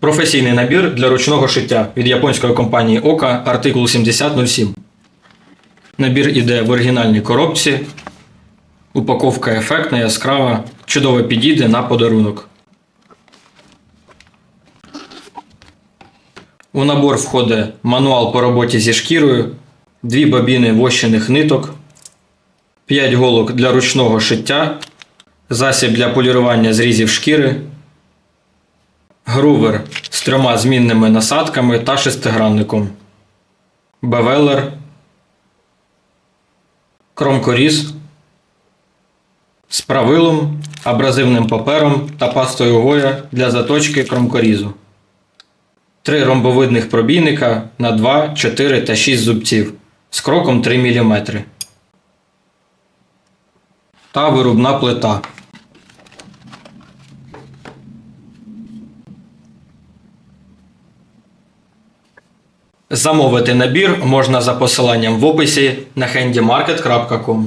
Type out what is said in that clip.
Професійний набір для ручного шиття від японської компанії Ока артикул 7007. Набір іде в оригінальній коробці. Упаковка ефектна, яскрава, чудово підійде на подарунок. У набор входить мануал по роботі зі шкірою, дві бобіни вощених ниток, 5 голок для ручного шиття, засіб для полірування зрізів шкіри, грувер з трьома змінними насадками та шестигранником, бевелер, кромкоріз з правилом, абразивним папером та пастою Гоя для заточки кромкорізу. Три ромбовидних пробійника на 2, 4 та 6 зубців з кроком 3 мм. Та вирубна плита. Замовити набір можна за посиланням в описі на handymarket.com.